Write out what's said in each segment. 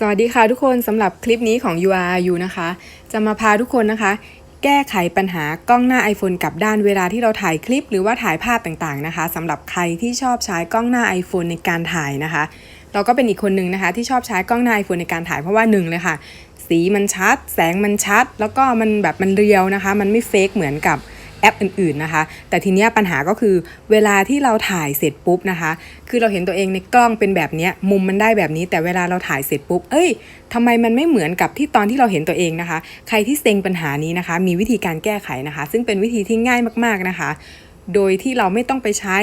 สวัสดีค่ะทุกคนสำหรับคลิปนี้ของ URU นะคะ จะมาพาทุกคนนะคะ แก้ไขปัญหากล้องหน้า iPhone กลับด้านเวลาที่เราถ่ายคลิปหรือว่าถ่ายภาพต่างๆนะคะสำหรับใครที่ชอบใช้กล้องหน้า iPhone ในการถ่ายนะคะ เราก็เป็นอีกคนหนึ่งนะคะ ที่ชอบใช้กล้องหน้า iPhone ในการถ่ายเพราะว่าหนึ่งเลยค่ะ สีมันชัด แสงมันชัด แล้วก็มันแบบมันเรียวนะคะ มันไม่เฟกเหมือนกับ อปอื่นๆนะคะ แต่ทีเนี้ยปัญหาก็คือเวลาที่เราถ่ายเสร็จปุ๊บนะคะ คือเราเห็นตัวเองในกล้องเป็นแบบนี้มุมมันได้แบบนี้ แต่เวลาเราถ่ายเสร็จปุ๊บ เอ้ยทำไมมันไม่เหมือนกับที่ตอนที่เราเห็นตัวเองนะคะ ใครที่เซ็งปัญหานี้นะคะ มีวิธีการแก้ไขนะคะ ซึ่งเป็นวิธีที่ง่ายมากๆนะคะ โดยที่เราไม่ต้องไปใช้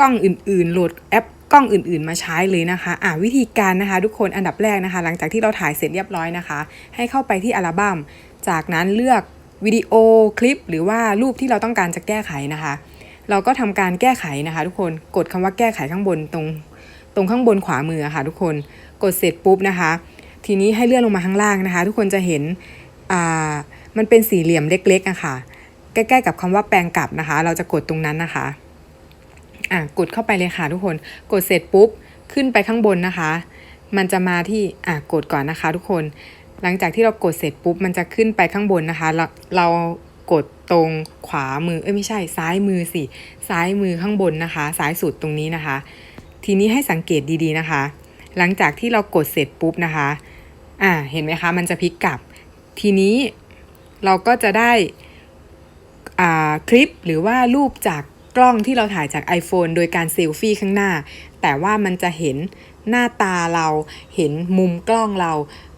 กล้องอื่นๆ โหลดแอปกล้องอื่นๆ มาใช้เลยนะคะ อะวิธีการนะคะทุกคนอันดับแรกนะคะ หลังจากที่เราถ่ายเสร็จเรียบร้อยนะคะ ให้เข้าไปที่อัลบั้ม จากนั้นเลือก วิดีโอคลิปหรือว่ารูปที่เราต้องการจะแก้ไขนะคะ เราก็ทำการแก้ไขนะคะ ทุกคนกดคำว่าแก้ไขข้างบนตรงตรงข้างบนขวามือะค่ะ ทุกคนกดเสร็จปุ๊บนะคะ ทีนี้ให้เลื่อนลงมาข้างล่างนะคะ ทุกคนจะเห็นอ่ามันเป็นสี่เหลี่ยมเล็กๆอะค่ะใกล้ๆกับคำว่าแปลงกลับนะคะ เราจะกดตรงนั้นนะคะอะกดเข้าไปเลยค่ะทุกคนกดเสร็จปุ๊บขึ้นไปข้างบนนะคะ มันจะมาที่อะกดก่อนนะคะ ทุกคน หลังจากที่เรากดเสร็จปุ๊บมันจะขึ้นไปข้างบนนะคะ เราเรากดตรงขวามือเอ้ยไม่ใช่ซ้ายมือสิซ้ายมือข้างบนนะคะ ซ้ายสุดตรงนี้นะคะ ทีนี้ให้สังเกตดีๆนะคะ หลังจากที่เรากดเสร็จปุ๊บนะคะอ่าเห็นไหมคะ มันจะพลิกกลับ ทีนี้เราก็จะได้อ่าคลิปหรือว่ารูปจากกล้องที่เราถ่ายจาก iPhone โดยการเซลฟี่ข้างหน้า แต่ว่ามันจะเห็นหน้าตาเราเห็นมุมกล้องเรา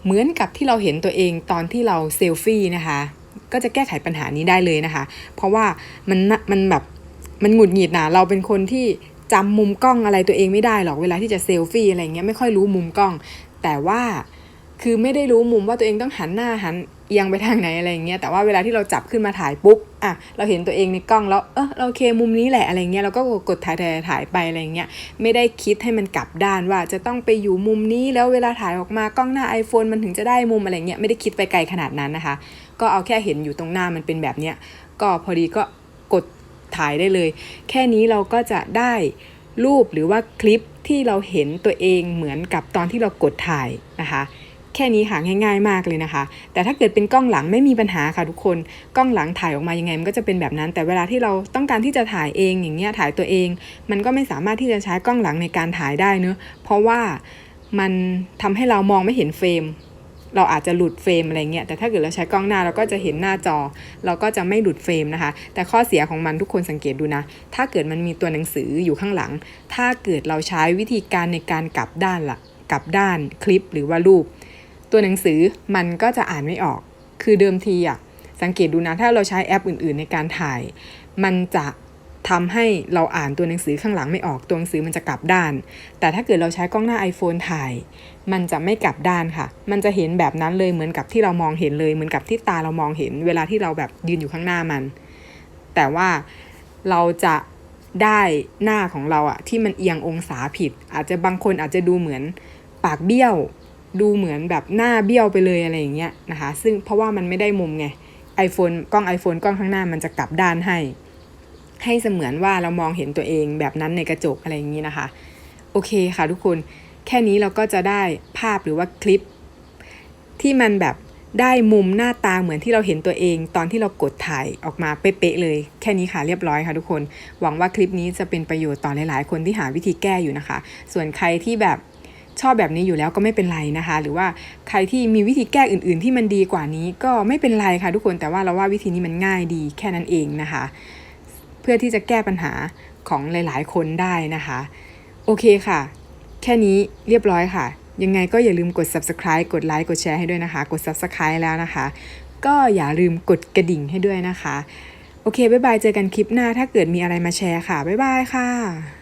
เหมือนกับที่เราเห็นตัวเองตอนที่เราเซลฟี่นะคะ ก็จะแก้ไขปัญหานี้ได้เลยนะคะ เพราะว่ามันมันแบบมันหงุดหงิดนะเราเป็นคนที่จำมุมกล้องอะไรตัวเองไม่ได้หรอกเวลาที่จะเซลฟี่อะไรเงี้ยไม่ค่อยรู้มุมกล้อง แต่ว่าคือไม่ได้รู้มุมว่าตัวเองต้องหันหน้าหัน เอียงไปทางไหนอะไรอย่างเงี้ยแต่ว่าเวลาที่เราจับขึ้นมาถ่ายปุ๊บอะเราเห็นตัวเองในกล้องแล้วเออเราโอเคมุมนี้แหละอะไรเงี้ยเราก็กดถ่ายถ่ายถ่ายไปอะไรเงี้ยไม่ได้คิดให้มันกลับด้านว่าจะต้องไปอยู่มุมนี้แล้วเวลาถ่ายออกมากล้องหน้า iPhone มันถึงจะได้มุมอะไรเงี้ยไม่ได้คิดไปไกลขนาดนั้นนะคะ ก็เอาแค่เห็นอยู่ตรงหน้ามันเป็นแบบเนี้ยก็พอดีก็กดถ่ายได้เลย แค่นี้เราก็จะได้รูปหรือว่าคลิปที่เราเห็นตัวเองเหมือนกับตอนที่เรากดถ่ายนะคะ แค่นี้หาง่ายๆมากเลยนะคะ แต่ถ้าเกิดเป็นกล้องหลังไม่มีปัญหาค่ะทุกคน กล้องหลังถ่ายออกมายังไงมันก็จะเป็นแบบนั้น แต่เวลาที่เราต้องการที่จะถ่ายเองอย่างเงี้ยถ่ายตัวเอง มันก็ไม่สามารถที่จะใช้กล้องหลังในการถ่ายได้เนอะเพราะว่ามันทำให้เรามองไม่เห็นเฟรมเราอาจจะหลุดเฟรมอะไรเงี้ย แต่ถ้าเกิดเราใช้กล้องหน้าเราก็จะเห็นหน้าจอ เราก็จะไม่หลุดเฟรมนะคะ แต่ข้อเสียของมันทุกคนสังเกตดูนะ ถ้าเกิดมันมีตัวหนังสืออยู่ข้างหลัง ถ้าเกิดเราใช้วิธีการในการกลับด้านละกลับด้านคลิปหรือว่ารูป ตัวหนังสือมันก็จะอ่านไม่ออก คือเดิมทีอะสังเกตดูนะถ้าเราใช้แอปอื่น ๆ ในการถ่าย มันจะทำให้เราอ่านตัวหนังสือข้างหลังไม่ออกตัวหนังสือมันจะกลับด้าน แต่ถ้าเกิดเราใช้กล้องหน้า iPhone ถ่าย มันจะไม่กลับด้านค่ะ มันจะเห็นแบบนั้นเลยเหมือนกับที่เรามองเห็นเลยเหมือนกับที่ตาเรามองเห็น เวลาที่เราแบบยืนอยู่ข้างหน้ามัน แต่ว่าเราจะได้หน้าของเราอะที่มันเอียงองศาผิด อาจจะบางคนอาจจะดูเหมือนปากเบี้ยว ดูเหมือนแบบหน้าเบี้ยวไปเลยอะไรอย่างเงี้ยนะคะ ซึ่งเพราะว่ามันไม่ได้มุมไง iPhone กล้อง iPhone กล้องข้างหน้ามันจะกลับด้านให้ ให้เสมือนว่าเรามองเห็นตัวเองแบบนั้นในกระจกอะไรอย่างนี้นะคะ โอเคค่ะทุกคน แค่นี้เราก็จะได้ภาพหรือว่าคลิป ที่มันแบบได้มุมหน้าตาเหมือนที่เราเห็นตัวเอง ตอนที่เรากดถ่ายออกมาเป๊ะๆเลย แค่นี้ค่ะเรียบร้อยค่ะทุกคน หวังว่าคลิปนี้จะเป็นประโยชน์ต่อหลายๆ คนที่หาวิธีแก้อยู่นะคะ ส่วนใครที่แบบ ชอบแบบนี้อยู่แล้วก็ไม่เป็นไรนะคะ หรือว่าใครที่มีวิธีแก้อื่น ๆ ที่มันดีกว่านี้ก็ไม่เป็นไรค่ะทุกคนแต่ว่าเราว่าวิธีนี้มันง่ายดีแค่นั้นเองนะคะ เพื่อที่จะแก้ปัญหาของหลาย ๆ คนได้นะคะ โอเคค่ะ แค่นี้เรียบร้อยค่ะ ยังไงก็อย่าลืมกด subscribe กดไลค์กดแชร์ให้ด้วยนะคะ กด subscribe แล้วนะคะ ก็อย่าลืมกดกระดิ่งให้ด้วยนะคะ โอเคบ๊ายบายเจอกันคลิปหน้าถ้าเกิดมีอะไรมาแชร์ค่ะบ๊ายบายค่ะ